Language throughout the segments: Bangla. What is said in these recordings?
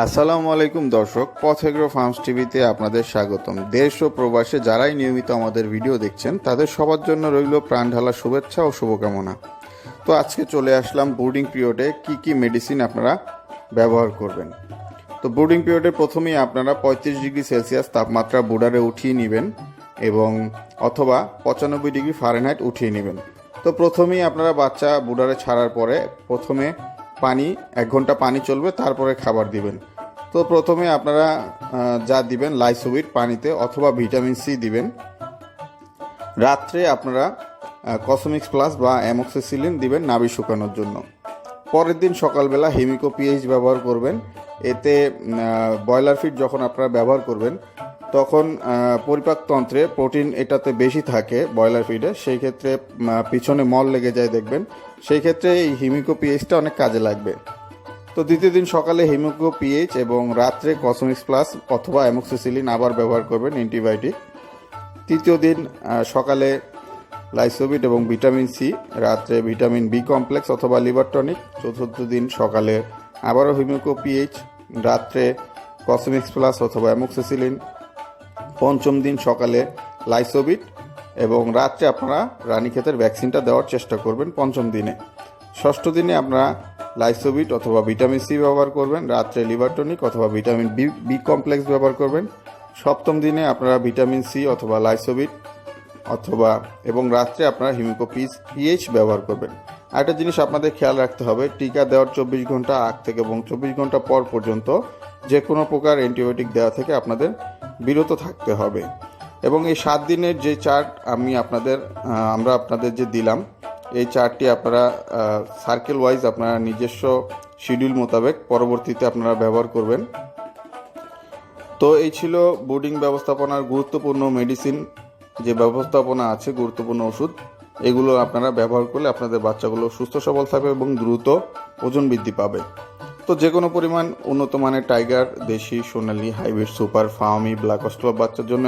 আসসালামু আলাইকুম দর্শক, পথেগ্রো ফার্মস টিভিতে আপনাদের স্বাগতম। দেশ ও প্রবাসে যারাই নিয়মিত আমাদের ভিডিও দেখছেন, তাদের সবার জন্য রইল প্রাণ ঢালা শুভেচ্ছা ও শুভকামনা। তো আজকে চলে আসলাম বোর্ডিং পিরিয়ডে কি কি মেডিসিন আপনারা ব্যবহার করবেন। তো বোর্ডিং পিরিয়ডে প্রথমেই আপনারা পঁয়ত্রিশ ডিগ্রি সেলসিয়াস তাপমাত্রা বোর্ডারে উঠিয়ে নেবেন এবং অথবা পঁচানব্বই ডিগ্রি ফারেনহাইট উঠিয়ে নেবেন। তো প্রথমেই আপনারা বাচ্চা বুডারে ছাড়ার পরে প্রথমে পানি, এক ঘণ্টা পানি চলবে, তারপরে খাবার দিবেন। তো প্রথমে আপনারা যা দিবেন, লাইসোবিট পানিতে অথবা ভিটামিন সি দিবেন। রাত্রে আপনারা কসমিক্স প্লাস বা অ্যামক্সিসিলিন দিবেন নাভি শুকানোর জন্য। পরের দিন সকালবেলা হেমিকো পিএইচ ব্যবহার করবেন। এতে ব্রয়লার ফিড যখন আপনারা ব্যবহার করবেন তখন পরিপাকতন্ত্রে প্রোটিন এটাতে বেশি থাকে ব্রয়লার ফিডে সেই ক্ষেত্রে পিছনে মল লেগে যায় দেখবেন। সেই ক্ষেত্রে এই হিমিকো পিএইচটা অনেক কাজে লাগবে। তো দ্বিতীয় দিন সকালে হিমোকো পিএইচ এবং রাত্রে কসমিক্স প্লাস অথবা অ্যামোক্সিসিলিন আবার ব্যবহার করবেন অ্যান্টিবায়োটিক তৃতীয় দিন সকালে লাইসোবিট এবং ভিটামিন সি রাত্রে ভিটামিন বি কমপ্লেক্স অথবা লিভার টনিক চতুর্থ দিন সকালে আবারও হিমোকো পিএইচ রাত্রে কসমিক্স প্লাস অথবা অ্যামক্সিসিলিন পঞ্চম দিন সকালে লাইসোবিট এবং রাত্রে আপনারা রানীক্ষেতের ভ্যাকসিনটা দেওয়ার চেষ্টা করবেন পঞ্চম দিনে। ষষ্ঠ দিনে আপনারা লাইসোবিট অথবা ভিটামিন সি ব্যবহার করবেন, রাত্রে লিভারটনিক অথবা ভিটামিন বি বি কমপ্লেক্স ব্যবহার করবেন। সপ্তম দিনে আপনারা ভিটামিন সি অথবা লাইসোবিট অথবা, এবং রাত্রে আপনারা হিমিকোপিস পিএইচ ব্যবহার করবেন। আরেকটা জিনিস আপনাদের খেয়াল রাখতে হবে, টিকা দেওয়ার চব্বিশ ঘণ্টা আগ থেকে এবং চব্বিশ ঘণ্টা পর পর্যন্ত যে কোনো প্রকার অ্যান্টিবায়োটিক দেওয়া থেকে আপনাদের বিরত থাকতে হবে। এবং এই সাত দিনের যে চার্ট আমি আপনাদের আমরা আপনাদের যে দিলাম, এই চার্টটি আপনারা সার্কেল ওয়াইজ আপনারা নিজস্ব শিডিউল মোতাবেক পরবর্তীতে আপনারা ব্যবহার করবেন। তো এই ছিল বোর্ডিং ব্যবস্থাপনার গুরুত্বপূর্ণ মেডিসিন যে ব্যবস্থাপনা আছে, গুরুত্বপূর্ণ ওষুধ। এগুলো আপনারা ব্যবহার করলে আপনাদের বাচ্চাগুলো সুস্থ, সবল থাকবে এবং দ্রুত ওজন বৃদ্ধি পাবে। তো যে কোনো পরিমাণ উন্নত মানের টাইগার, দেশি, সোনালি, হাইব্রিড, সুপার, ফার্মি, ব্ল্যাক অস্ট্রপ বাচ্চার জন্য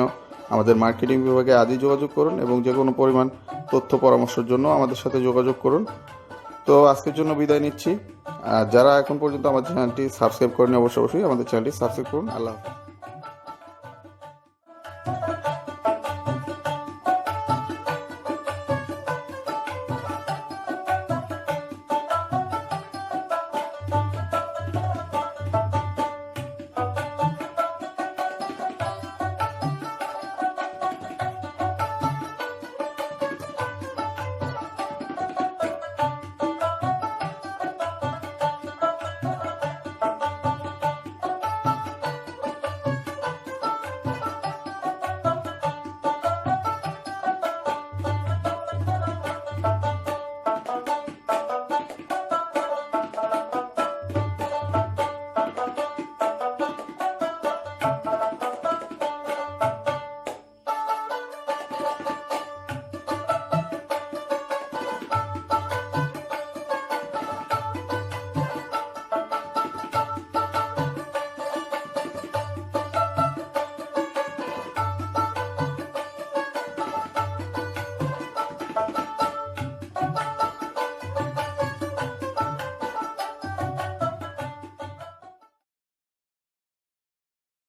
আমাদের মার্কেটিং বিভাগে আদি যোগাযোগ করুন এবং যে কোনো পরিমাণ তথ্য পরামর্শের জন্য আমাদের সাথে যোগাযোগ করুন। তো আজকের জন্য বিদায় নিচ্ছি। আর যারা এখন পর্যন্ত আমাদের চ্যানেলটি সাবস্ক্রাইব করেনি অবশ্যই অবশ্যই আমাদের চ্যানেলটি সাবস্ক্রাইব করুন। আল্লাহ হাফেজ।